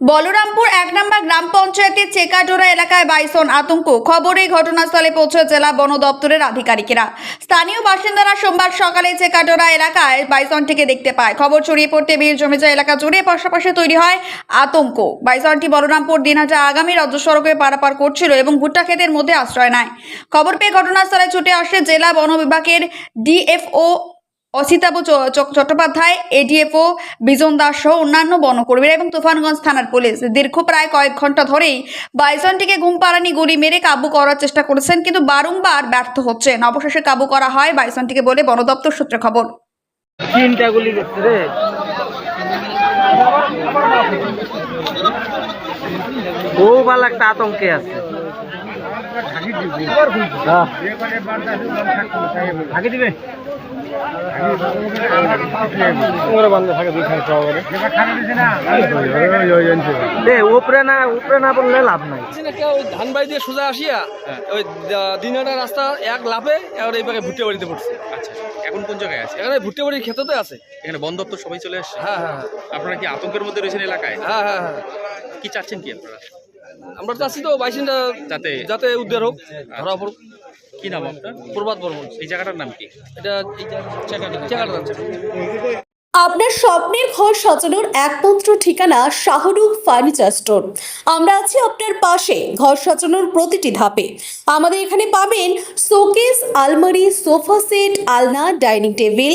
বলরামপুর এক নম্বর গ্রাম পঞ্চায়েতের চেকাডোরা এলাকায় বাইসন আতঙ্ক। খবরে ঘটনাস্থলে পৌঁছে জেলা বন দপ্তরের আধিকারিকেরা। স্থানীয় বাসিন্দারা সোমবার সকালে চেকাডোরা এলাকায় বাইসনটিকে দেখতে পায়। খবর ছড়িয়ে পড়তে বীর জমে যায় এলাকা জুড়ে। পাশাপাশি তৈরি হয় আতঙ্ক। বাইসনটি বলরামপুর দিনহাটা আগামী রাজ্য সড়কে পারাপার করছিল এবং ভুট্টা ক্ষেতের মধ্যে আশ্রয় নেয়। খবর পেয়ে ঘটনাস্থলে ছুটে আসে জেলা বন বিভাগের ডিএফও অসিতাবু চট্টোপাধ্যায় এডিএফও বিজন দাস সহ অন্যান্য বনকর্মীরা এবং তুফানগঞ্জ থানার পুলিশ। দীর্ঘ প্রায় কয়েক ঘণ্টা ধরেই বাইসনটিকে ঘুম পাড়ানি গুলি মেরে কাবু করার চেষ্টা করেছেন কিন্তু বারংবার ব্যর্থ হচ্ছেন। অবশেষে কাবু করা হয় বাইসনটিকে বলে বন দপ্তর সূত্রে খবর। তিনটা গুলি রে। ও বাল একটা আতঙ্কে আছে। দিবে। উপরে না উপরে না বললে লাভ নাই। না কেউ ওই ধান বাড়ি দিয়ে সোজা আসিয়া ওই দা- রাস্তা এক এইভাবে ভুট্টে বাড়িতে পড়ছে। আচ্ছা এখন কোন জায়গায় আছে? এখানে ভুট্টে বাড়ির ক্ষেত্রে আছে। এখানে বন দপ্তর সবাই চলে আসছে? হ্যাঁ হ্যাঁ আপনারা কি আতঙ্কের মধ্যে রয়েছেন এলাকায়? হ্যাঁ হ্যাঁ হ্যাঁ। কি চাচ্ছেন কি আপনারা? আমরা তো আছি তো বাইসিনটা যাতে যাতে উদ্ধার হোক ধরা পড়ুক। কি নাম আপনার? প্রভাত বর্মন এই জায়গাটার নাম কি? এটা এই জায়গাটা জায়গাটা আপনার স্বপ্নের ঘর সাজানোর একমাত্র ঠিকানা শাহরুখ ফার্নিচার স্টোর। আমরা আছি আপনার পাশে ঘর সাজানোর প্রতিটি ধাপে। আমাদের এখানে পাবেন শোকেস আলমারি সোফা সেট আলনা dining table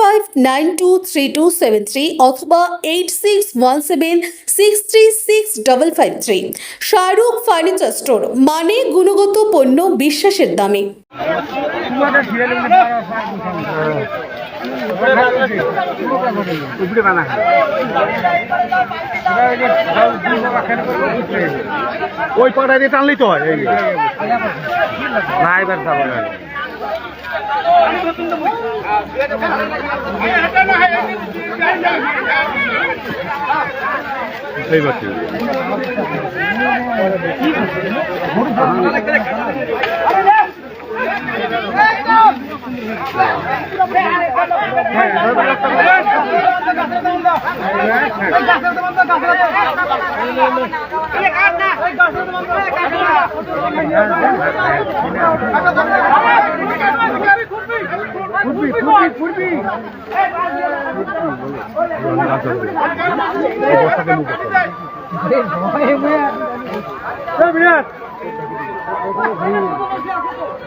five nine two three two seven three অথবা eight six one seven six three six double five three Shahrukh furniture store মানে গুণগত পণ্য বিশ্বাসের দামে। ওই পাটা দিয়ে টানলেই তো হয় না, এবার যাব না। বুঝতেই পারছি ফুরবি ফুরবি ফুরবি আরে ভয় ভয়।